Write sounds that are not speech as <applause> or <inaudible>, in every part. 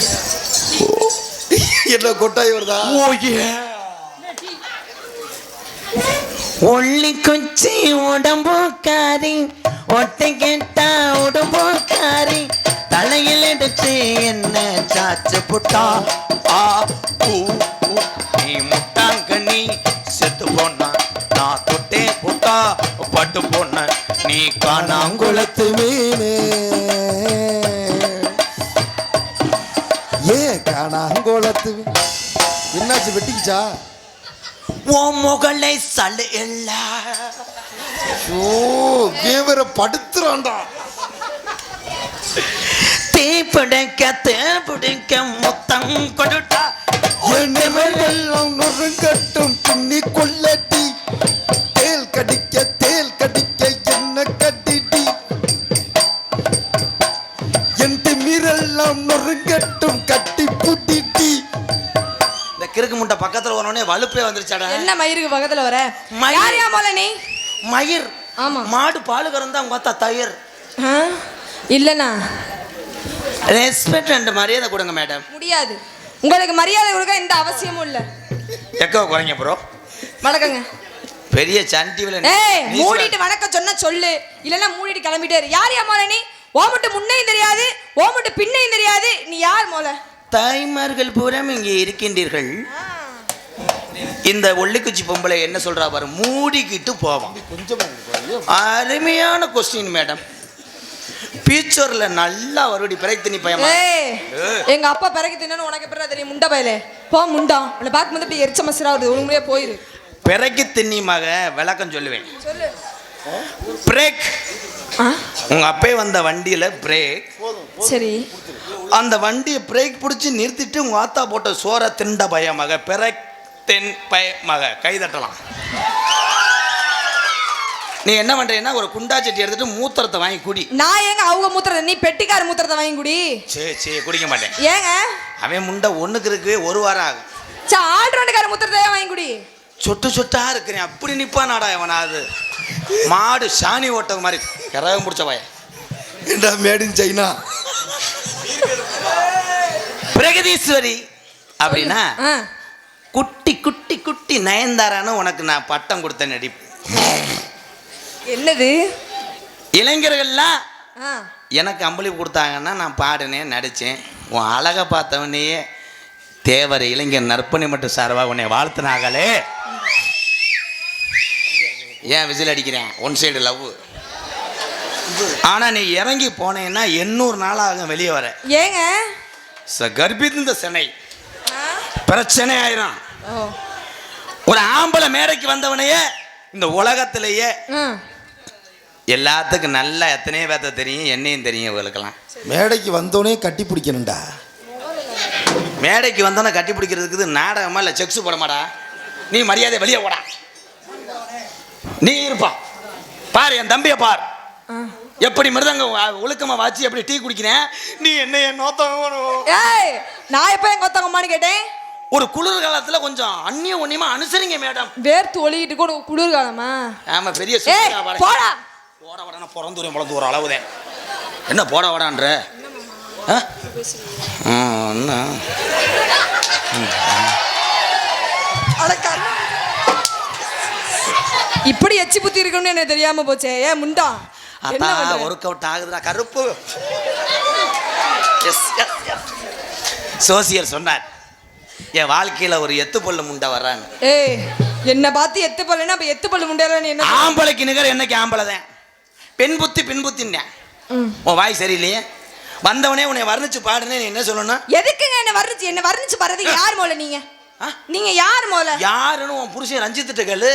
<laughs> என்ன கொட்டாய் வருதா? ஒள்ளி குச்சி உடம்புக்காரி ஒட்டை கேட்டா உடம்புக்காரி தலையில் எடுத்து என்ன சாச்சு புட்டா? ஆ ஊ, ஊ. நீ முட்டாங்கண்ணி செத்து போனா நான் தொட்டே புட்டா பட்டு போன நீ காணாங்குளத்து குளத்து மீனே. மீன். என்னாச்சு வெட்டிக்கிச்சா? ஓ முகலை சலு இல்ல. ஓ தேவரை படுத்துறான்டா. தீ பிடிக்க தீ பிடிக்க முத்தம் கொடுத்தா. எல்லாம் நொறுங்கட்டும் பின்னி கொள்ளட்டி திமிரெல்லாம் நொறுங்கட்டும் கட்டி புட்டிட்டி. இந்த கிறுக்கு முட்டை பக்கத்துல வரனே வலுப்பே வந்துருச்சாடா. என்ன மயிருக்கு பக்கத்துல வர? மயிர். யார் யா போல நீ? மயிர். ஆமா. மாடு பால் கறந்தா உங்க அத்தா தயிர். ஆ? இல்லண்ணா. ரெஸ்பெக்ட் ரெண்டு மரியாதை கொடுங்க மேடம் முடியாது. உங்களுக்கு மரியாதை கொடுக்க எந்த அவசியமும் இல்ல. எக்கோ குறைங்க ப்ரோ வணக்கங்க. பெரிய சண்டிவில் ஏய் மூடிட்டு வணக்கம் சொன்னா சொல்லு. இல்லைன்னா மூடிட்டு கிளம்பிட்டே யார் யா மோல நீ? ஓமட்டு முன்னையும் தெரியாது ஓமட்டு பின்னையும் தெரியாது. நீ யார் மோல தாய்மார்கள் பூரம் இங்கே இருக்கின்றீர்கள். இந்த ஒல்லிக்குச்சி பொம்பளை என்ன சொல்றா பாரு மூடிக்கிட்டு போவான். கொஞ்சம் அருமையான கொஸ்டின் மேடம் பீச்சர்ல நல்லா வருடி பிறகு நீ பயமா? எங்க அப்பா பிறகு தின்னு உனக்கு எப்படி தெரியும்? முண்டை பயலே. போ முண்டா. உன்னை பார்க்கும்போது இப்படி எரிச்ச மசரா வருது. ஒரு முறையே போயிரு. பிறகு தின்னி மக விளக்கம் சொல்லுவேன். சொல்லு. பிரேக் உங்க அப்பே வந்த வண்டியில பிரேக் சரி. அந்த வண்டியை பிரேக் பிடிச்சி நிறுத்திட்டு உங்க ஆத்தா போட்ட சோற திண்ட பய மக பிறக் தென் பய மக கை தட்டலாம். நீ என்ன பண்றீன்னா ஒரு குண்டா சட்டி எடுத்துட்டு மூத்திரத்தை வாங்கி குடி. நான் ஏங்க அவங்க மூத்திரத்தை நீ பெட்டிக்கார மூத்திரத்தை வாங்கி குடி? சே சே குடிக்க மாட்டேன். ஏங்க? அவன் முண்டை ஒண்ணுக்கு இருக்கு ஒரு வாரம் ஆகும். சா ஆல்ரவுண்டுக்கார மூத்திரத்தை வாங்கி குடி. சொட்டு சொட்டா இருக்கிறேன். அப்படி நிப்பானாடா எவனாவது மாடு சாணி ஓட்டது மாதிரி கரகம் பிடிச்ச பையன். ஏண்டா மேட் இன் சைனா பிரகதீஸ்வரி அப்படின்னா குட்டி குட்டி குட்டி நயன்தாரான்னு உனக்கு நான் பட்டம் கொடுத்த நடிப்பு என்னது? இளைஞர்கள்லாம் எனக்கு அம்பளி கொடுத்தாங்கன்னா நான் பாடினேன் நடித்தேன். உன் அழகை பார்த்தவனையே தேவர் இளைஞர் நற்பணி மட்டும் சார்பாக உன்னை வாழ்த்துனாங்களே ஏன் விசில் அடிக்கிறேன் ஒன் சைடு லவ் ஆனால் நீ இறங்கி போனேன்னா எண்ணூறு நாள் ஆகும் வெளியே வர. ஏங்க? ச கர்ப்பிந்த சென்னை? பிரச்சனை ஆயிரும். ஒரு ஆம்பளை மேடைக்கு வந்தவனையே இந்த உலகத்திலேயே எல்லாத்துக்கும் நல்லா எத்தனையோ பேர்த்த தெரியும் என்னையும் தெரியும் இவங்களுக்கெல்லாம். மேடைக்கு வந்தோடனே கட்டி பிடிக்கணும்டா. மேடைக்கு வந்தோன்னே கட்டி பிடிக்கிறதுக்கு நாடகமா இல்லை செக்ஸு போடமாடா நீ மரியாதை வெளியே ஓடா நீ இருப்பா. பார் என் தம்பியை பார். எப்படி மிருதங்க ஒழுக்கமா வாச்சி எப்படி டீ குடிக்கிறேன் நீ என்ன என் ஏய் நான் எப்போ எங்க ஒத்தவங்கம்மான்னு கேட்டேன்? ஒரு குளிர் காலத்துல கொஞ்சம் அந்நிய ஒன்னியமா அனுசரிங்க மேடம். வேர்த்து ஒளிக்கிட்டு கூட குளிர்காலமா? ஆமா பெரிய. போடா. போட வடான பிறந்தூரம் பிறந்து ஒரு அளவுதேன் என்ன போட வடான்ற? என்ன? இப்படி எச்சி புத்தி இருக்குன்னு எனக்கு தெரியாம போச்சே. ஏ முண்டா. அதான்? ஒர்க் அவுட் ஆகுதுடா கருப்பு. சோசியர் சொன்னார் என் வாழ்க்கையில ஒரு எத்து பொல்லு முண்டை வர்றாங்க ஏய் என்ன பார்த்து எத்து பல்லுன்னா அப்ப எத்து பல்லு முண்டையில நீ என்ன ஆம்பளைக்கு நிகர் என்னைக்கு ஆம்பளை தான்? பெண் புத்தி பின் புத்தின்னேன். உன் வாய் சரியில்லையே? வந்தவனே உன்னை வர்ணிச்சு பாடுனே என்ன சொல்லணும் எதுக்குங்க என்ன வர்ணிச்சு? என்ன வர்ணிச்சு பாடுறது யார் மோல நீங்க? நீங்க யார் மோல யாருன்னு உன் புருஷன் ரஞ்சித்துட்டு கேளு.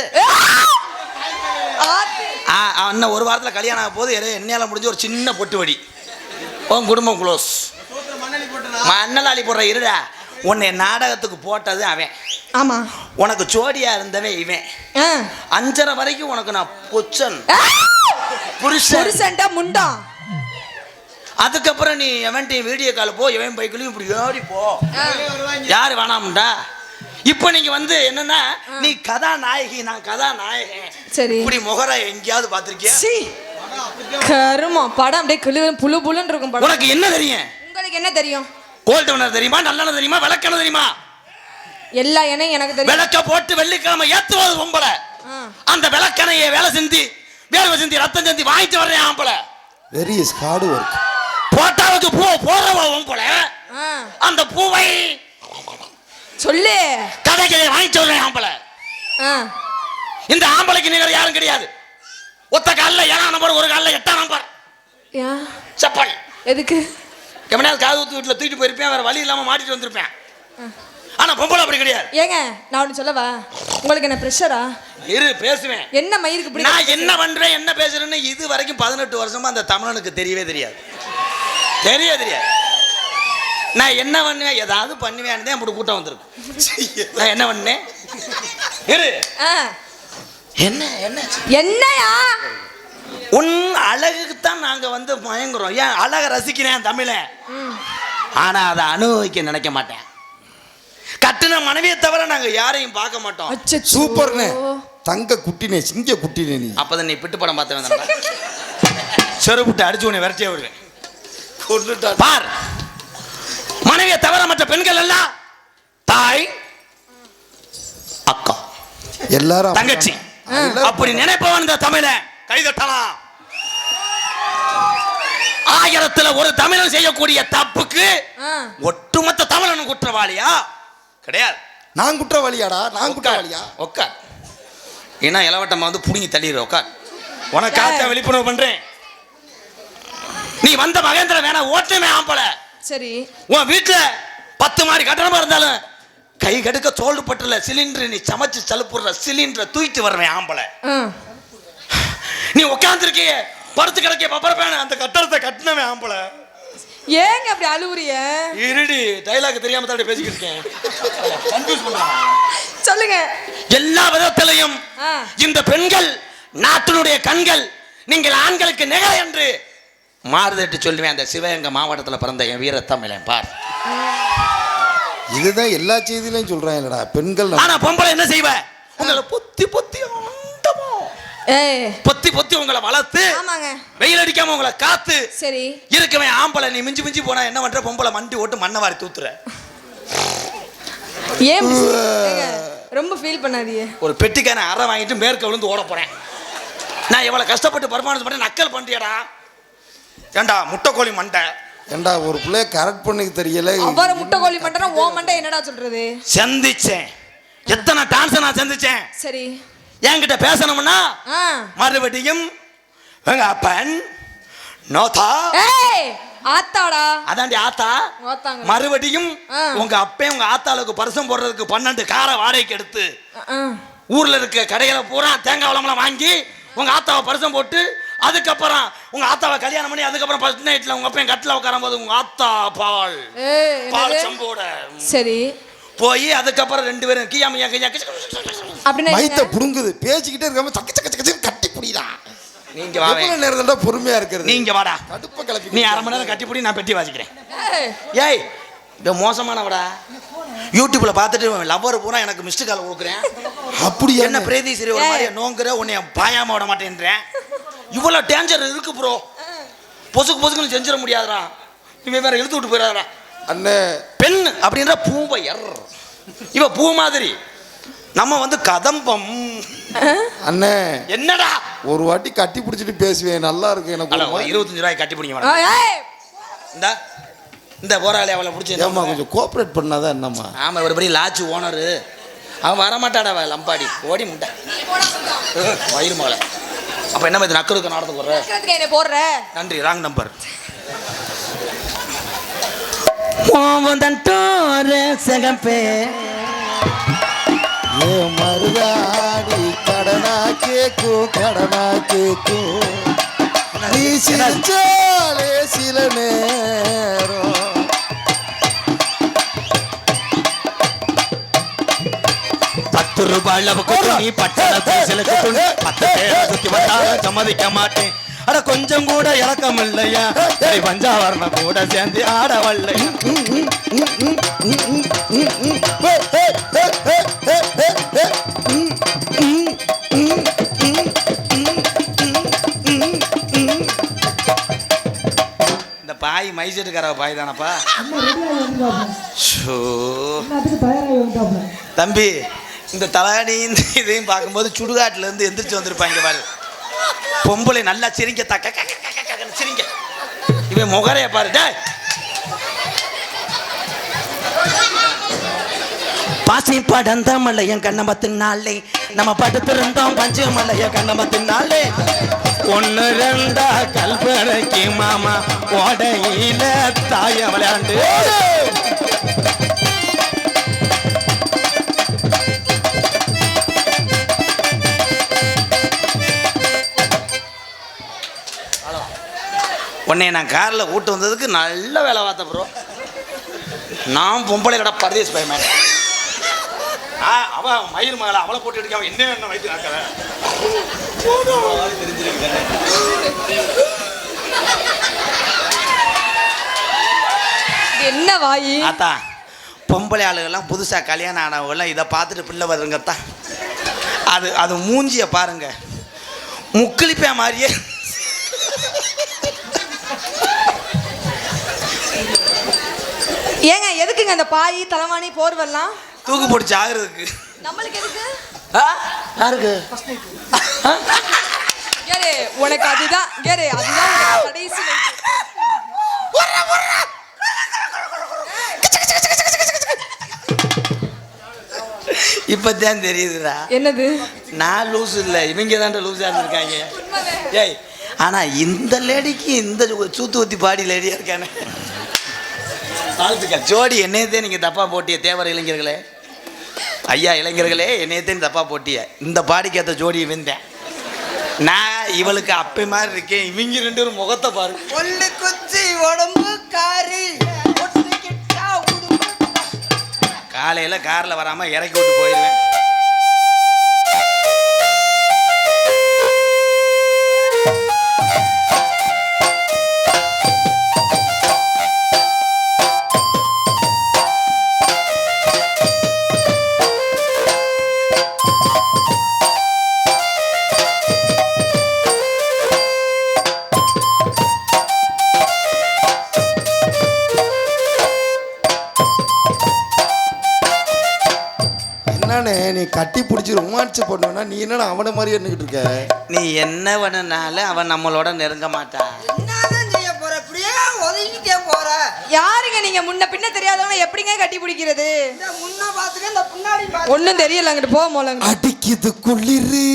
அண்ணன் ஒரு வாரத்தில் கல்யாணம் ஆக போது எண்ணெயால் முடிஞ்ச ஒரு சின்ன பொட்டு வடி. உன் குடும்பம் க்ளோஸ் மண்ணலாளி போடுற இருடா. உன்னை நாடகத்துக்கு போட்டது அவன். ஆமா. உனக்கு ஜோடியா இருந்தவன் இவன். அஞ்சரை வரைக்கும் உனக்கு நான் பொச்சன்! புருஷன். முண்டா. அதுக்கப்புறம் நீ எவன்ட்டையும் வீடியோ கால் போ எவன் பைக்கிலையும் இப்படி ஓடி போ. யார் வேணாம்டா? இப்போ நீங்க வந்து என்னன்னா நீ கதாநாயகி நான் கதாநாயகன். சரி. இப்படி முகரை எங்கேயாவது பார்த்திருக்கியா? சீ. கருமா படம் அப்படியே கிளு புழு புழுன்னு இருக்கும் படம். உனக்கு என்ன தெரியும்? உங்களுக்கு என்ன தெரியும்? கோல்டு வினர் தெரியுமா நல்லெண்ணெய் தெரியுமா விளக்கெண்ணெய் தெரியுமா? எல்லா எண்ணெயும் எனக்கு தெரியும். விளக்க போட்டு வெள்ளிக்கிழமை ஏத்துவது பொம்பளை. அந்த விளக்கெண்ணையை வேலை சிந்தி வேர்வை சிந்தி ரத்தம் சிந்தி வாங்கிட்டு வர்றேன் ஆம்பளை. வெரி ஹார்டு ஒர்க் போட்டாவுக்கு பூ போடுறவ பொம்பளை. அந்த பூவை சொல்லு. கதைக்கு வாங்கிட்டு வர்றேன் ஆம்பளை. ஆ. இந்த ஆம்பளைக்கு நிகர் யாரும் கிடையாது. ஒத்த கால்ல ஏழாம் நம்பர் ஒரு கால்ல எட்டாம் நம்பர் செப்பல். எதுக்கு? எவனையாவது காது ஊத்து வீட்டில் தூக்கிட்டு போயிருப்பேன் வேற வழி இல்லாம மாட்டிட்டு வந்திருப்பேன். ஆனா பொம்பளை அப்படி கிடையாது. ஏங்க நான் ஒன்று சொல்லவா? உங்களுக்கு என்ன ப்ரெஷரா இரு பேசுவேன். என்ன மயிருக்கு பிடிக்கும்? நான் என்ன பண்றேன் என்ன பேசுறேன்னு இது வரைக்கும் பதினெட்டு வருஷமா அந்த தமிழனுக்கு தெரியவே தெரியாது. தெரிய தெரியாது. நான் என்ன பண்ணுவேன்? ஏதாவது பண்ணுவேன் அப்படி கூட்டம் வந்திருக்கும் நான் என்ன பண்ணேன் இரு. ஆ. என்ன என்ன? என்னையா? உன் அழகுக்கு தான் நாங்க வந்து மயங்குறோம். ஏன் அழகை ரசிக்கிறேன் தமிழன் ஆனா அதை அனுபவிக்க நினைக்க மாட்டேன். கட்டுன மனைவியை தவிர நாங்க யாரையும் பார்க்க மாட்டோம். சூப்பர்னே. தங்க குட்டினே சிங்க குட்டினே நீ. அப்பதான் நீ பிட்டு படம் பார்த்து வந்தா செருப்புட்டு அடிச்சு உன்னை விரட்டியே விடுவேன். பார். மனைவியை தவிர மற்ற பெண்கள் எல்லாம் தாய் அக்கா. எல்லாரும் தங்கச்சி. அப்படி நினைப்பவன் இந்த தமிழ கைதட்டலாம் ஆயிரத்துல ஒரு தமிழன் செய்யக்கூடிய தப்புக்கு. ஒட்டுமொத்த தமிழனும் குற்றவாளியா? கிடையாது. நான் குற்றவாளியாடா? நான் குற்றவாளியா? உட்கார். ஏன்னா இளவட்டமா வந்து புடுங்கி தள்ளிடு உட்கார். உனக்காக விழிப்புணர்வு பண்றேன். நீ வந்த மகேந்திர வேணா ஓட்டமே ஆம்பள. சரி. உன் வீட்டுல பத்து மாதிரி கட்டணமா இருந்தாலும் கை கடுக்க சோல்டு பட்டுல சிலிண்டர் நீ சமைச்சு சலுப்புடுற சிலிண்டரை தூக்கிட்டு வருவேன் ஆம்பளை. நீ உட்காந்துருக்கிய படுத்து கிடக்க பப்பரப்பேன அந்த கட்டடத்தை கட்டினவன் ஆம்பளை. ஏங்க அப்படி அழுவுறிய இருடி டைலாக் தெரியாம தான் பேசிக்கிட்டு இருக்கேன். கன்ஃபியூஸ் பண்றான் சொல்லுங்க. எல்லா விதத்திலையும். இந்த பெண்கள் நாட்டினுடைய கண்கள் நீங்கள் ஆண்களுக்கு நிகழ் என்று மாறுதட்டு சொல்லுவேன் அந்த சிவகங்கை மாவட்டத்தில் பிறந்த என் வீரத்தமிழன் பார். இதுதான் எல்லா செய்தியிலையும் சொல்றேன் இல்லடா. பெண்கள் நம்ம- ஆனா பொம்பளை என்ன செய்வ? உங்களை பொத்தி பொத்தி பொத்தி பொத்தி உங்களை வளர்த்து ஆமாங்க. வெயில் அடிக்காம உங்களை காத்து சரி. இருக்கவே ஆம்பளை நீ மிஞ்சி மிஞ்சி போனா என்ன பண்ற? பொம்பளை மண்டி ஓட்டு மண்ணை வாரி தூத்துற. ஏன்? ரொம்ப ஃபீல் பண்ணாதீங்க. ஒரு பெட்டிக்கான அறை வாங்கிட்டு மேற்க விழுந்து ஓட போறேன். நான் எவ்வளவு கஷ்டப்பட்டு பர்ஃபார்மன்ஸ் பண்ணி நக்கல் பண்றியடா. ஏண்டா முட்டைக்கோழி மண்டை? ஏண்டா ஒரு பிள்ளைய கரெக்ட் பண்ணிக்க தெரியல. அவரை முட்டை கோழி மண்டனா ஓ மண்டை என்னடா சொல்றது? சந்திச்சேன். எத்தனை டான்ஸ் நான் சந்திச்சேன்? சரி. என்கிட்ட பேசணும்னா மறுபடியும் எங்க அப்பன் நோதா ஆத்தாடா. அதாண்டி ஆத்தா. மறுபடியும். உங்க அப்பே உங்க ஆத்தாளுக்கு பரிசம் போடுறதுக்கு பன்னெண்டு காரை வாடகைக்கு எடுத்து. ஊர்ல இருக்க கடையில பூரா தேங்காய் வளமெல்லாம் வாங்கி உங்க ஆத்தாவை பரிசம் போட்டு அதுக்கப்புறம் உங்க ஆத்தாவை கல்யாணம் பண்ணி அதுக்கப்புறம் ஃபர்ஸ்ட் நைட்ல உங்க அப்பன் கட்டில உட்காரும் போது உங்க ஆத்தா பால். பால்? சம்போட. சரி. போய் அதுக்கப்புறம் ரெண்டு பேரும் கியா மியா கியா அப்படின்னா மைத்த? புடுங்குது. பேசிக்கிட்டே இருக்காம சக்க சக்க சக்க கட்டி புடிடா. நீங்க வாவே. எவ்வளவு நேரம் தான் பொறுமையா இருக்கிறது? நீங்க வாடா. கடுப்ப கிளப்பி நீ அரை மணி நேரம் கட்டி பிடி நான் பெட்டி வாசிக்கிறேன். ஏய், இந்த மோசமானவடா. யூடியூப்ல பார்த்துட்டு லவ்வர் பூரா எனக்கு மிஸ்டு கால் கொடுக்குறேன். அப்படியா? என்ன பிரேதி சரி ஒரு. மாதிரி நோங்குற உன்னை பாயாம விட மாட்டேன்றேன். இவ்வளோ டேஞ்சர் இருக்கு ப்ரோ பொசுக்கு பொசுக்குன்னு செஞ்சிட முடியாதுடா. இவன் வேற இழுத்து விட்டு போயிடாதடா. அண்ணே. பெண் அப்படின்ற பூவையர் இவ பூ மாதிரி. நம்ம வந்து கதம்பம். அண்ணே. என்னடா? ஒரு வாட்டி கட்டி பிடிச்சிட்டு பேசுவேன். நல்லா இருக்கு எனக்கு. இருபத்தஞ்சு ரூபாய் கட்டி பிடிங்க இந்த இந்த போராளி அவளை பிடிச்சி கொஞ்சம் கோஆப்ரேட் பண்ணாதான் என்னம்மா? ஆமா ஒரு பெரிய லாட்ஜ் ஓனரு அவன் வரமாட்டாடா லம்பாடி. ஓடி முட்டை. வயிறு மகளை அப்ப என்ன மாதிரி நக்கருக்கு நாடத்துக்கு வர்ற? கேட்கறதுக்கு என்ன போடுற? நன்றி ராங் நம்பர் ஓவந்தன்டோரே சகப்பே ஏ மருதாடி கடனா கேக்கும் கடனா கேக்கும் நீ சிரிச்சாலே சில நேரம். ரூபாய் துணி பட்டணத்து சிலுக்கு துணி பத்து பேரை சுத்தி வந்தாலும் சம்மதிக்க மாட்டேன் அட கொஞ்சம் கூட இறக்கம் இல்லையா பஞ்சாவரணம் கூட சேர்ந்து ஆட வல்லையா இந்த பாய் மைசூர் வீட்டுக்கார பாய் தானப்பா தம்பி இந்த தலானியும் இந்த இதையும் பார்க்கும்போது சுடுகாட்டிலேருந்து எந்திரிச்சு வந்திருப்பாங்க பாரு. பொம்பளை நல்லா சிரிங்க தக்க சிரிங்க. இவன் முகரைய பாரு பாசி படந்த மலையன் கண்ணமத்தின் நாளே. நம்ம படுத்திருந்தோம் பஞ்சு மலைய கண்ணமத்தின் நாளே. ஒன்னு ரெண்டா கல்பனைக்கு மாமா ஓடையில தாய விளையாண்டு. உன்னை நான் காரில் கூட்டு வந்ததுக்கு நல்ல வேலை பார்த்த ப்ரோ நான் பொம்பளை கடை பரதேஷ் பயமே ஆ அவ மயிர் மகளை அவளை போட்டு எடுக்காம என்ன என்ன வயிற்று இது என்ன வாயி? ஆத்தா பொம்பளை ஆளுகள்லாம் புதுசாக கல்யாணம் ஆனவங்கெல்லாம் இதை பார்த்துட்டு பிள்ளை வருங்கத்தா அது அது மூஞ்சிய பாருங்க. முக்கிலிப்பே மாதிரியே ஏங்க எதுக்குங்க அந்த பாய் தலைவாணி போர்வெல்லாம்? தூக்கு பிடிச்சி ஆகுறதுக்கு. நம்மளுக்கு எதுக்கு? யாருக்கு? கேரு உனக்கு அதுதான் கேரு அதுதான் கடைசி. இப்போதான் தெரியுதுடா. என்னது? நான் லூஸ் இல்லை. இவங்க தான் லூஸாக இருந்திருக்காங்க ஏய் ஆனால் இந்த லேடிக்கு இந்த சூத்து ஊத்தி பாடி லேடியாக இருக்கானே. வாழ்த்துக்கள் ஜோடி என்னையத்தே நீங்கள் தப்பாக போட்டிய தேவர் இளைஞர்களே. ஐயா இளைஞர்களே என்னையத்தே தப்பாக போட்டிய. இந்த பாடிக்கு ஏற்ற ஜோடி இவந்தேன் நான் இவளுக்கு அப்பே மாதிரி இருக்கேன். இவங்க ரெண்டு பேரும் முகத்தை பாரு. ஒல்லு குச்சி உடம்பு காரி. காலையில் காரில் வராமல் இறக்கி விட்டு போயிடுவேன் பிடிச்சி ரொமான்ஸ் பண்ணுவேன்னா நீ என்னடா அவனை மாதிரி இருந்துகிட்டு இருக்க? நீ என்ன பண்ணனாலும் அவன் நம்மளோட நெருங்க மாட்டான் என்னதான் செய்ய போற? இப்படியே ஒதுங்கிட்டே போற. யாருங்க நீங்க? முன்ன பின்ன தெரியாதவங்க எப்படிங்க கட்டி பிடிக்கிறது? இந்த முன்ன பாத்துக்க இந்த பின்னாடி பாத்து ஒண்ணும் தெரியல அங்கிட்டு போ மோலங்க அடிக்குது குளிரு.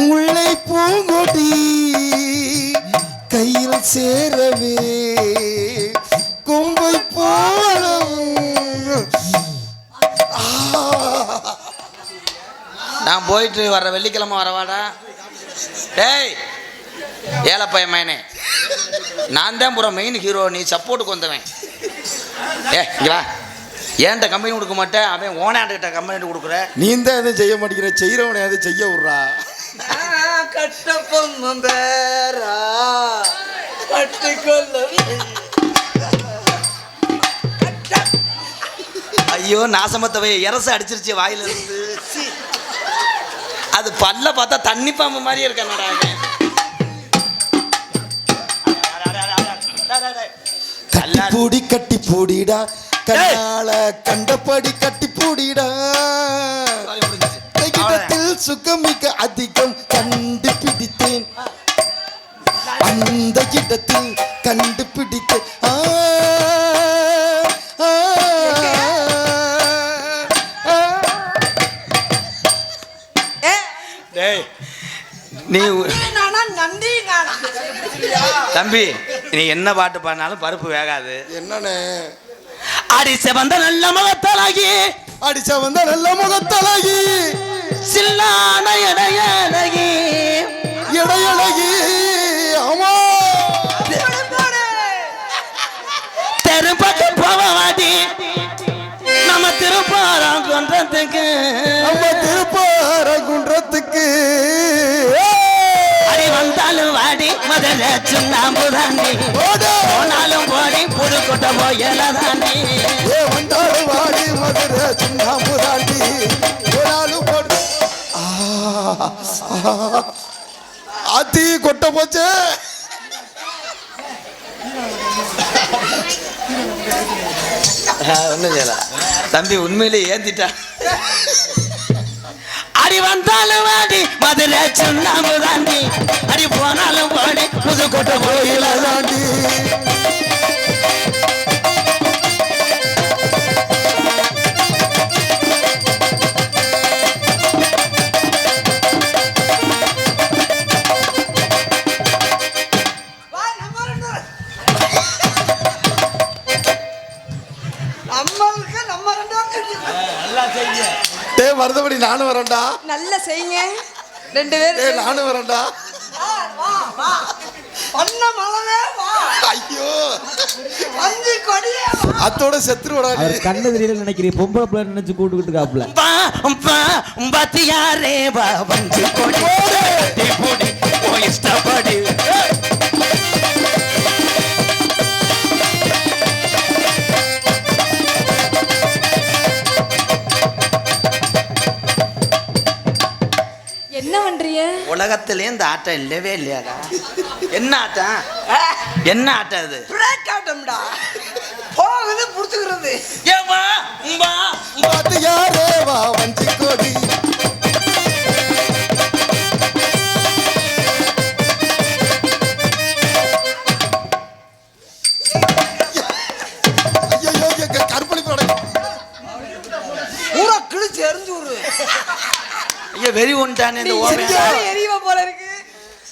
முல்லை பூங்கொடி கையில் சேரவே நான் போயிட்டு வர்ற வெள்ளிக்கிழமை வரவாடா? டேய் ஏலப்பைய மயனே நான் தான் பூரா மெயின் ஹீரோ நீ சப்போர்ட்டுக்கு வந்தவன். ஏ இங்க வா. ஏன்ட்ட கம்பெனி கொடுக்க மாட்டேன்? அவன் ஓனாண்டுகிட்ட கம்பெனி கொடுக்குற. நீ தான் எதுவும் செய்ய மாட்டேங்கிற? செய்யறவனை எதுவும் செய்ய விட்றா? கட்டப்பொம்மம் பேரா கட்டிக்கொள்ள ஐயோ நாசமத்தவை இரச அடிச்சிருச்சு வாயில இருந்து சீ. அது பல்ல பார்த்தா தண்ணி பாம்பு மாதிரியே இருக்கானடா அவன். கட்டி பூடி கட்டி பூடிடா. கண்ணால கண்டபடி கட்டி பூடிடா. கைகிடத்தில் சுகமிக அதிகம் கண்டுபிடித்தேன். அந்த இடத்தில் கண்டுபிடித்தேன் ஆ, தம்பி நீ என்ன பாட்டு பாடினாலும் பருப்பு வேகாது. என்னண்ணே? அடி செவந்த நல்ல முகத்தலாகி. அடிச்ச வந்த நல்ல முகத்தழகி சில்லான இடையழகி இடையழகி ஆமா தெருப்பக்கம் போவாடி நம்ம திருப்பாரம் கொன்றதுக்கு. சுண்ணாம்புதாண்டி ஓடு. போனாலும் போடி புதுக்கோட்டை போயலதாண்டி ஏ வந்தாரு வாடி மதுரை சுண்ணாம்பு தாண்டி போனாலும் போடு. ஆ, ஆ. ஆத்தி கொட்ட போச்சே. ஒன்றும் தம்பி உண்மையிலே ஏந்திட்டா. அடி வந்தாலும் வாடி மதுரை சுண்ணாம்பு தாண்டி அடி போனாலும் பாடி புதுக்கோட்டை கோயில தாண்டி மருதபடி நானும் வரேன்டா. நல்லா செய்யுங்க. ரெண்டு பேரும் நானும் வரேன்டா. வா வா வா. பண்ண ஐயோ. அஞ்சு கொடியே வா. அத்தோட செத்துருவடா நீ. அவர் கண்ணு தெரியல நினைக்கிறேன் பொம்பளை பிள்ளை நினைச்சு கூட்டுக்கிட்டு காப்புல பத்தியாரே வா வந்து கொடி. போடி. ஓ இஷ்டப்படி உலகத்திலே இந்த ஆட்டம் இல்லவே இல்லையாடா? என்ன ஆட்டம்? என்ன ஆட்டம் இது பிரேக் ஆட்டம்டா. போகுது புடிச்சுக்கிறது. ஏமா உம்பா? பார்த்து யாரே? வா வஞ்சி கோடி. வெறி ஒன்றானே இந்த ஓமை எல்லாரும் எரியுவ போல இருக்கு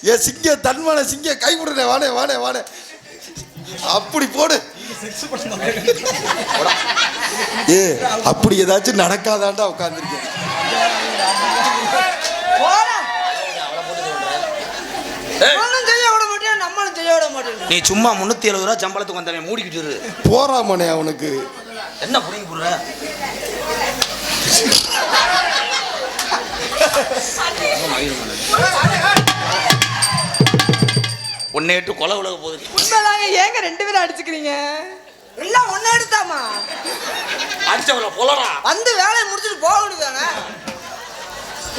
ஏ சிங்க தன்மான சிங்க கை விடுறே வாடே வாடே வாடே அப்படி போடு. ஏ அப்படி ஏதாச்சும் நடக்காதாண்டா உட்காந்துருக்கேன் போடா ஏய், ஒன்றும் செய்ய விட மாட்டேன் நம்மளும் செய்ய விட மாட்டேன். நீ சும்மா முன்னூத்தி எழுபது ரூபா சம்பளத்துக்கு வந்தவன் மூடிக்கிட்டு இரு. போறாமனே அவனுக்கு. என்ன புடிங்கி போடுற? எட்டு கொலை உலக போகுது. உண்மைதாங்க ஏங்க ரெண்டு பேரும் அடிச்சுக்கிறீங்க? எல்லாம் ஒன்று எடுத்தாமா? அடிச்சவங்கள பொலடா வந்து வேலையை முடிச்சுட்டு போக வேண்டியதானே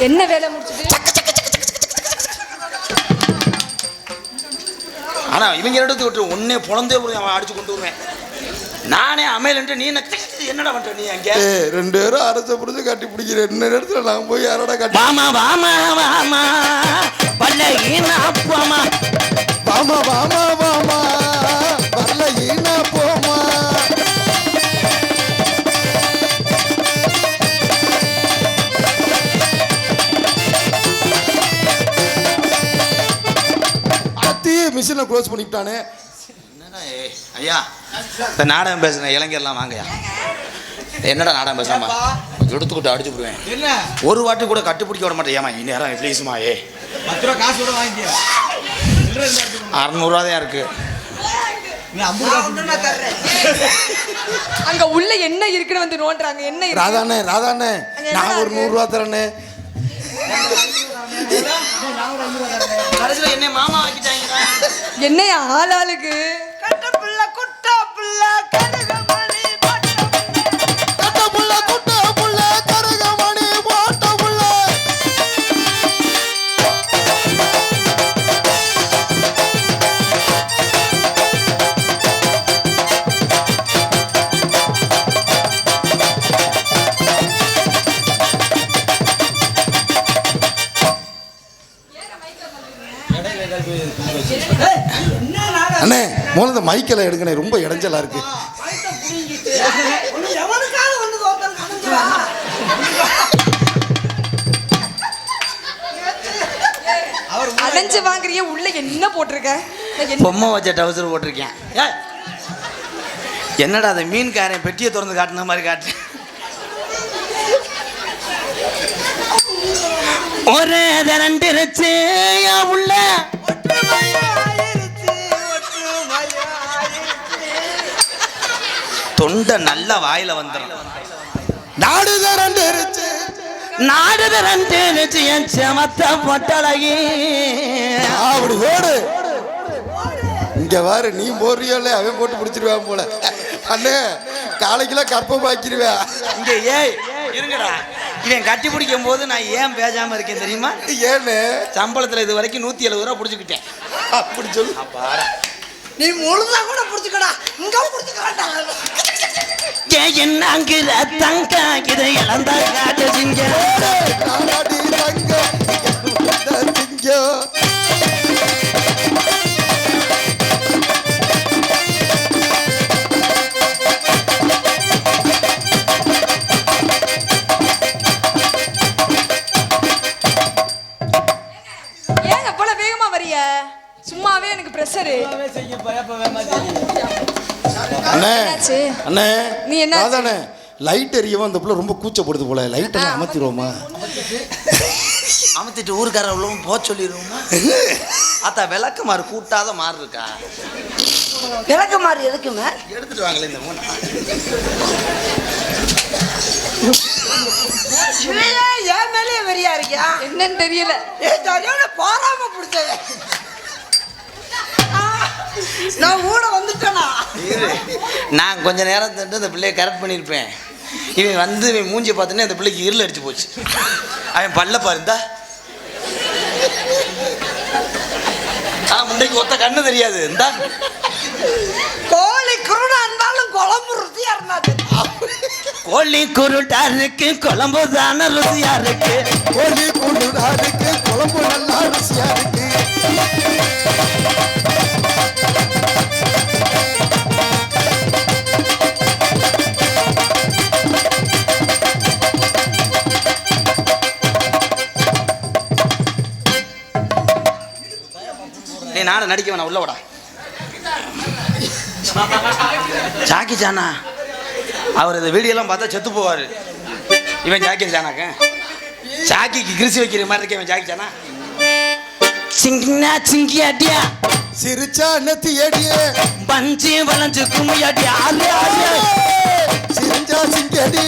என்ன வேலை முடிச்சுட்டு? ஆனா இவங்க எடுத்து விட்டு ஒன்னே பொழந்தே போய் அவன் அடிச்சு கொண்டு வருவேன். நானே அமையலன்ட்டு நீ என்ன என்னடா பண்ற நீ அங்க? ரெண்டு பேரும் அரச புடிச்சு கட்டி பிடிக்கிற என்ன இடத்துல நான் போய் யாரோட கட்டி வாமா வாமா வாமா. பல்லகீனா அப்பாமா. வாமா வாமா வாமா. வரல ஈனா போமா. அத்தையே மிஷினை க்ளோஸ் பண்ணிவிட்டானே என்னடா ஏய், ஐயா இந்த நாடகம் பேசுன இளைஞர்லாம் வாங்கய்யா. என்னடா நாடகம் பேசாம? எடுத்துக்கிட்டு அடிச்சு விடுவேன். என்ன? ஒரு வாட்டி கூட கட்டுப்பிடிக்க விட மாட்டேன். ஏமா இந்நேரம் ப்ளீஸுமா ஏ. பத்து ரூபா காசு கூட வாங்கிக்க அறநூறுவா தான் இருக்கு. நீ ஐம்பது நான் காசு ஒன்று நான் தர்றேன். <laughs> அங்க உள்ள என்ன இருக்குன்னு வந்து நோண்டுறாங்க என்ன இருக்கு? ராதாண்ணே ராதாண்ணே நான் ஒரு நூறுரூவா தரேண்ணே கடைசியில் என்ன மாமா ஆக்கிட்டாங்க. என்ன ஆள் ஆளுக்கு கட்ட பிள்ளை குட்டா பிள்ளை முதல்ல இந்த மைக்கில் எடுக்கணே ரொம்ப இடைஞ்சலா இருக்கு. அடைஞ்சு வாங்குறீங்க உள்ள என்ன போட்டிருக்க? பொம்மை வச்ச டவுசர் போட்டிருக்கேன். என்னடா அந்த மீன்காரன் பெட்டியை திறந்து காட்டுன மாதிரி காட்டு. ஒரு ரெண்டு உள்ள? தொண்டை நல்ல வாயில வந்துடும் நாடு திரண்டு இருச்சு நாடு ரெண்டு என் செமத்த பொட்டழகி அப்படி ஓடு. இங்க பாரு நீ போறியோல அவன் போட்டு பிடிச்சிருவான் போல. அண்ணே காலைக்கெல்லாம் கற்பமாக்கிருவேன் இங்க ஏய் இருங்கடா. இவன் கட்டி பிடிக்கும் போது நான் ஏன் பேசாம இருக்கேன் தெரியுமா? ஏன்னு? சம்பளத்துல இது வரைக்கும் நூத்தி எழுபது ரூபா பிடிச்சிக்கிட்டேன். அப்படி சொல்லு. நீ முழுதா கூட புடிச்சுக்கடா இங்க புடிச்சுக்க வேண்டாம். ஏன் என்னங்கிற தங்க இதை இழந்தா இந்த சிங்கம் ஏங்க போல வேகமா வரிய சும்மாவே எனக்கு ப்ரெஷரு அண்ணே? அண்ணே நீ என்னாச்சு? அதானே லைட் எரியவும் அந்த பிள்ளை ரொம்ப கூச்சப்படுது போல. லைட் எல்லாம் அமர்த்திடுவோமா? அமர்த்திட்டு ஊருக்கார உள்ளவும் போக சொல்லிடுவோமா? அத்தா விளக்கு மாறு கூட்டாத மாறு இருக்கா? விளக்க மாதிரி எதுக்குமே எடுத்துட்டு வாங்களே இந்த மூணு. என் மேலேயே வெறியா இருக்கியா? என்னன்னு தெரியல. ஏ சரியான பாராம பிடிச்சது நான் ஊட வந்துட்டேனா? இரு. நான் கொஞ்ச நேரம் தந்து அந்த பிள்ளைய கரெக்ட் பண்ணியிருப்பேன். இவன் வந்து இவன் மூஞ்சி பார்த்தோன்னே அந்த பிள்ளைக்கு இருள் அடிச்சு போச்சு. அவன் பல்ல பாருந்தா. ஆ முண்டைக்கு ஒத்த கண்ணு தெரியாது. இந்தா. கோழி குருடா இருந்தாலும் குழம்பு ருசியா இருந்தாது கோழி குருட்டா இருக்கு குழம்பு தானே ருசியா இருக்கு. கோழி கூண்டுடா இருக்கு குழம்பு நல்லா ருசியா இருக்கு. நீ நானும் நடிக்க வேணாம் உள்ள விடா. ஜாக்கி ஜானா. அவர் இந்த வீடியோலாம் பார்த்தா செத்து போவார். இவன் ஜாக்கி ஜானாக்க. ஜாக்கிக்கு கிரிசி வைக்கிற மாதிரி இருக்கேன் இவன் ஜாக்கி ஜானா. சிங்கினா சிங்கி அடியா. சிரிச்சா நெத்தி அடியே. பஞ்சு வளைஞ்சு கும்மி அடி ஆறு சிரிச்சா சிங்கடி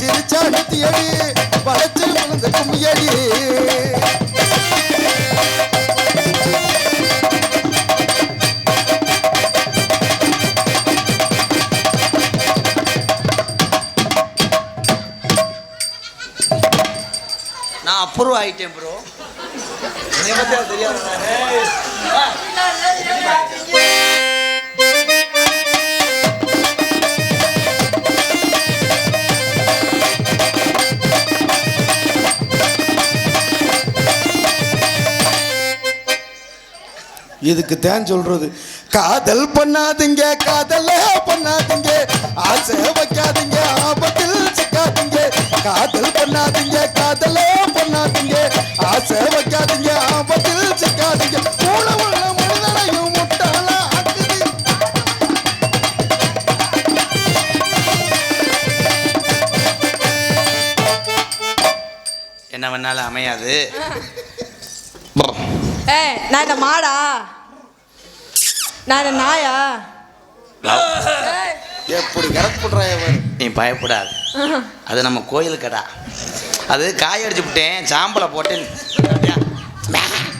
சிரிச்சா நெத்தி அடி பழச்சு விழுந்த கும்மியடி நான் ஆயிட்டேன் ப்ரோ தெரியாது? இதுக்கு தான் சொல்றது. காதல் பண்ணாதீங்க காதல் பண்ணாதீங்க. ஆசை வைக்காதீங்க ஆபத்தில் காதல் பண்ணாதீங்க காதலே பண்ணாதீங்க. ஆசை வைக்காதீங்க ஆபத்தில் சிக்காதீங்க. மூல உள்ள மனிதனையும் முட்டாள ஆக்குது. என்ன வேணாலும் அமையாது. ஏய் நான் இந்த மாடா? நான் நாயா? எப்படி கரெக்ட் பண்றான் நீ பயப்படாது. அது நம்ம கோயில் கடா. அது காய அடிச்சு விட்டேன் சாம்பலை போட்டேன்.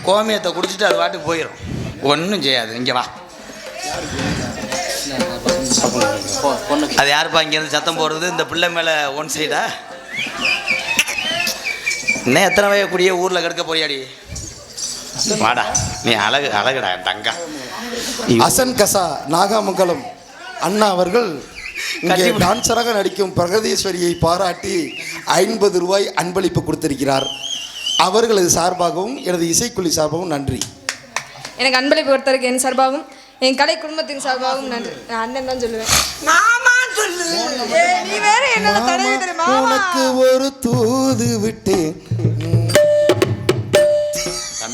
கோமியத்தை குடிச்சிட்டு அது பாட்டுக்கு போயிடும் ஒன்றும் செய்யாது. இங்கே வா. அது யாருப்பா இங்கேருந்து சத்தம் போடுறது? இந்த பிள்ளை மேலே ஒன் சைடா இன்னும் எத்தனை வயக்கூடிய ஊரில் கெடுக்க போறியாடி? வாடா நீ அழகு அழகுடா என் அசன் கசா நாகாமங்கலம். அண்ணா அவர்கள் இங்கே. டான்சராக நடிக்கும் பிரகதீஸ்வரியை பாராட்டி ஐம்பது ரூபாய் அன்பளிப்பு கொடுத்திருக்கிறார். அவர்களது சார்பாகவும் எனது இசைக்குழி சார்பாகவும் நன்றி. எனக்கு அன்பளிப்பு கொடுத்ததுக்கு என் சார்பாகவும் என் கலை குடும்பத்தின் சார்பாகவும் நன்றி. நான் அண்ணன் தான் சொல்லுவேன். உனக்கு ஒரு தூது விட்டு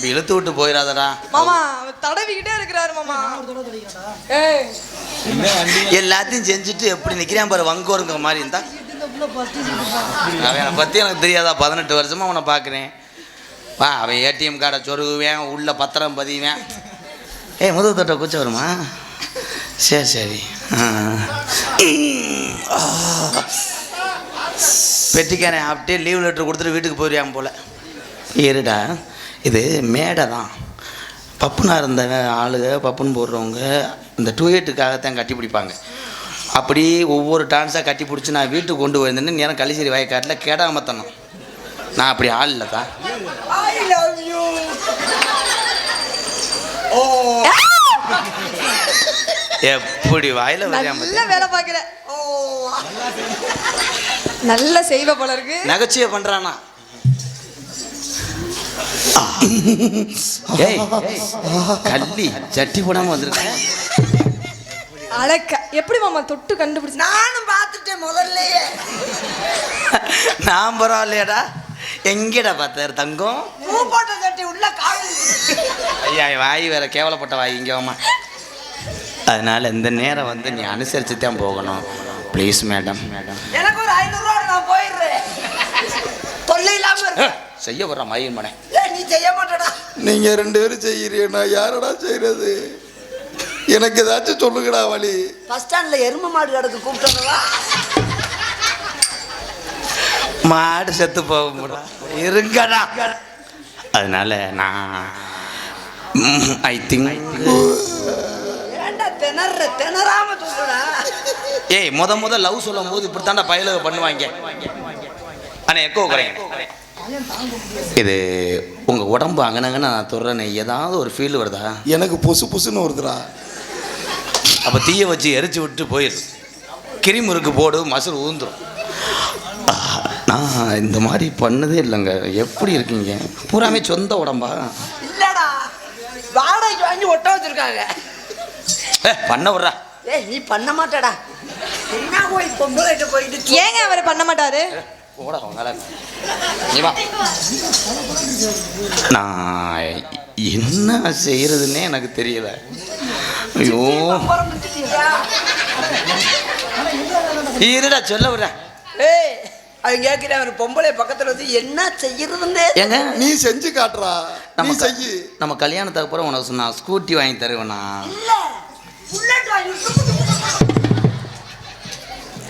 தம்பி இழுத்து விட்டு போயிடாதடா. மாமா தடவிக்கிட்டே இருக்கிறாரு மாமா. ஏய். எல்லாத்தையும் செஞ்சுட்டு எப்படி நிற்கிறான் பாரு வங்கோருங்க மாதிரி இருந்தா. அவனை பற்றி எனக்கு தெரியாதா பதினெட்டு வருஷமா அவனை பார்க்குறேன் வா அவன் ஏடிஎம் கார்டை சொருகுவேன் உள்ள பத்திரம் பதிவேன். ஏய் முதுகு தொட்டை கூச்ச வருமா? சரி சரி. பெட்டிக்காரன் அப்படியே லீவ் லெட்டர் கொடுத்துட்டு வீட்டுக்கு போயிடுவான் போல. இருடா. இது மேடை தான். பப்புனா இருந்த ஆளுங்க பப்புன்னு போடுறவங்க இந்த டூயட்டுக்காகத்தான் கட்டி பிடிப்பாங்க. அப்படி ஒவ்வொரு டான்ஸாக கட்டி பிடிச்சி நான் வீட்டுக்கு கொண்டு போயிருந்தேன்னு நேரம் கள்ளிச்சேரி வயக்காட்டில் கேடாமத்தணும் நான் அப்படி ஆள் இல்லை தான் ஐ லவ் யூ ஓ. எப்படி வாயில வரையா நல்ல வேலை பாக்குற ஓ. நல்ல செய்வ போல இருக்கு. நகைச்சுவை பண்றானா. ஏய் கள்ளி சட்டி போடாம வந்திருக்கேன் அழக்க எப்படி மாமா தொட்டு கண்டுபிடிச்சு நானும் பார்த்துட்டேன் முதல்லயே. நான் பரவாயில்லையாடா. எங்கடா பார்த்தாரு தங்கம்? பூ போட்ட சட்டி உள்ள காவி ஐயா வாய் வேற கேவலப்பட்ட வாய் இங்கே வாமா அதனால இந்த நேரம் வந்து நீ அனுசரித்து தான் போகணும். ப்ளீஸ் மேடம் மேடம் எனக்கு ஒரு ஐநூறுரூவா நான் போயிடுறேன். தொல்லை இல்லாம இருக்கு செய்ய வர்ற மயில் மனை செய்ய மாட்டடா. நீங்க ரெண்டு பேரும் செய்யறீங்க நான் யாரடா செய்யறது? எனக்கு ஏதாச்சும் சொல்லுங்கடா வழி பஸ் ஸ்டாண்ட்ல எரும மாடு கிடக்கு கூப்பிட்டவா மாடு செத்து போக இருங்கடா. அதனால நான் ஐ திங்க் ஏன்டா திணற திணறாம சொல்லுடா ஏய் முத முத லவ் சொல்லும் போது இப்படி தாண்டா பயலுக பண்ணுவாங்க. ஆனால் எக்கோ குறைங்க. இது உங்க உடம்பு அங்கனங்கன்னு நான் தொடுறேன்னு ஏதாவது ஒரு ஃபீல் வருதா? எனக்கு பொசு பொசுன்னு வருதுடா. அப்போ தீயை வச்சு எரிச்சு விட்டு போயிடுது. கிரிமுறுக்கு போடு மசுறு ஊந்துரும். ஆ, நான் இந்த மாதிரி பண்ணதே இல்லைங்க. எப்படி இருக்கீங்க? பூராமே சொந்த உடம்பா? இல்லடா. வாடகைக்கு வாங்கி ஒட்ட வச்சிருக்காங்க. ஏ பண்ண விட்றா. ஏய் நீ பண்ண மாட்டடா. என்ன போய் பொம்பளைகிட்ட போயிட்டு ஏங்க அவர் பண்ண மாட்டாரு? போடா உங்களால நீ வா. நான் என்ன செய்யறதுன்னே எனக்கு தெரியல. ஐயோ? இருடா சொல்ல விடுறேன் ஏய் அவன் கேட்கிறேன் ஒரு பொம்பளை பக்கத்துல வந்து என்ன செய்யறதுன்னு ஏங்க? நீ செஞ்சு காட்டுறா. நீ நம்ம செய்யு நம்ம கல்யாணத்துக்கு அப்புறம் உனக்கு நான் ஸ்கூட்டி வாங்கி தருவேண்ணா. இல்ல. புல்லட் வாங்கி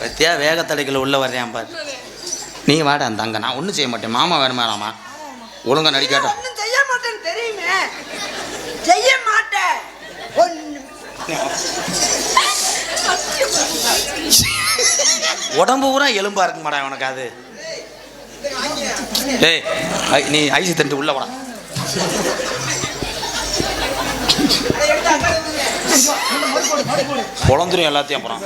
பத்தியா வேகத்தடைகள் உள்ள வர்றேன் பாரு. நீ வாடா அந்த அங்க நான் ஒன்றும் செய்ய மாட்டேன். மாமா வேணுமாடாமா ஒழுங்கா நடிக்காட்டும் ஒன்றும் செய்ய மாட்டேன்னு தெரியுமே? செய்ய மாட்டேன். உடம்பு பூரா எலும்பா இருக்கு மாடா உனக்கு அது. ஐ- நீ ஐசி தண்டு உள்ள வாடா. பொழந்துரும் எல்லாத்தையும் அப்புறம்.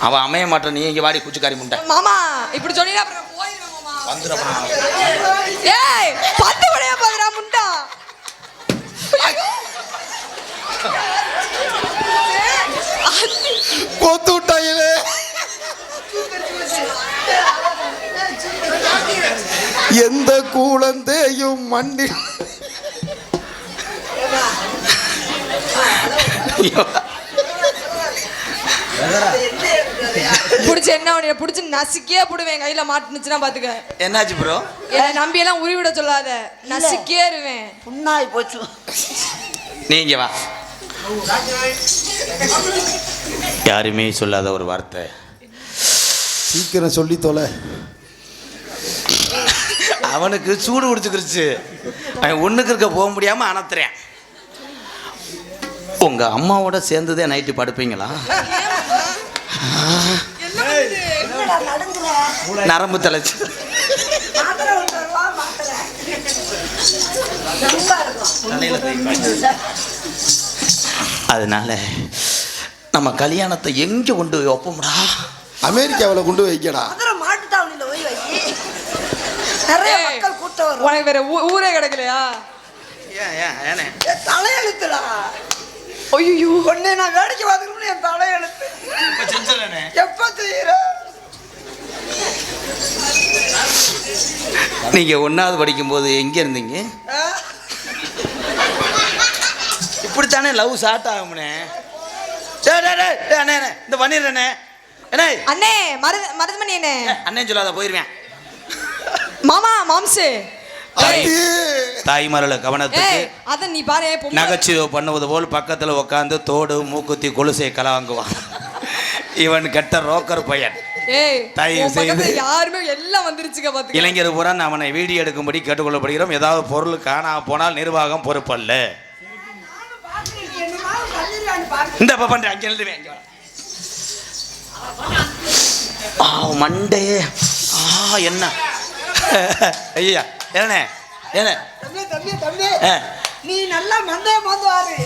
அவன் அமைய மாட்டான் நீ இங்க வாடி குச்சிக்காரி முண்டை. மாமா இப்படி சொன்னீங்க அப்புறம் ஏய் பத்து மணியா பாக்குறா முண்டா. கோத்து விட்டாங்களே எந்த குழந்தையும் மண்ணில். புடிச்சு என்ன உன்னைய புடிச்சு நசுக்கியே புடுவேன் கையில மாட்டுனுச்சுன்னா பாத்துக்க. என்னாச்சு ப்ரோ என்ன நம்பி எல்லாம் உருவிட சொல்லாத. நசுக்கியே இருவேன். புண்ணாய் போச்சு. நீ இங்க வா. யாருமே சொல்லாத ஒரு வார்த்தை. சீக்கிரம் சொல்லி தொலை. அவனுக்கு சூடு பிடிச்சிக்கிருச்சு அவன் ஒண்ணுக்கு இருக்க போக முடியாம அணத்துறேன். உங்க அம்மாவோட சேர்ந்துதே நைட்டு படுப்பீங்களா? நரம்பு தலைச்சு அதனால நம்ம கல்யாணத்தை எங்க கொண்டு போய் வைப்போம்டா? அமெரிக்காவில் கொண்டு வைக்கடா. நிறைய மக்கள் கூட்டம் வரும். வேற ஊரே கிடைக்கலையா? ஏன் ஏன் தலையெழுத்துடா. ஐயோ ஒன்னே நான் வேடிக்கை பார்த்துக்கணும் என் தலையெழுத்து எப்ப செய்யற நீங்க ஒன்னாவது படிக்கும்போது எங்க இருந்தீங்க? இப்படித்தானே லவ் ஸ்டார்ட் ஆகும்னே. டேய், டேய், டேய், டேய், அண்ணே, அண்ணே, இந்த பண்ணிடுறேண்ணே என்ன அண்ணே. மருத மருதமணி அண்ணே. அண்ணன் சொல்லாத போயிருவேன். மாமா மாம்சு. தாய்மார்கள கவனத்துக்கு அத நீ பாரு நகைச்சுவை பண்ணுவது போல் பக்கத்தில் உட்காந்து தோடு மூக்குத்தி கொலுசை கலவாங்குவான். இவன் கெட்ட ரோக்கர் பையன். தயவு செய்து. யாருமே எல்லாம் வந்துருச்சுங்க இளைஞர் பூரா அவனை வீடியோ எடுக்கும்படி கேட்டுக்கொள்ளப்படுகிறோம். ஏதாவது பொருள் காணாம போனால் நிர்வாகம் பொறுப்பல்ல. இந்த பண்ணுறேன் அங்கே வரேன். ஆ மண்டே. ஆ என்ன? <laughs> ஐயா என்ன என்ன தம்பி தம்பி தம்பி. நீ நல்லா மந்தே மந்து ஆறு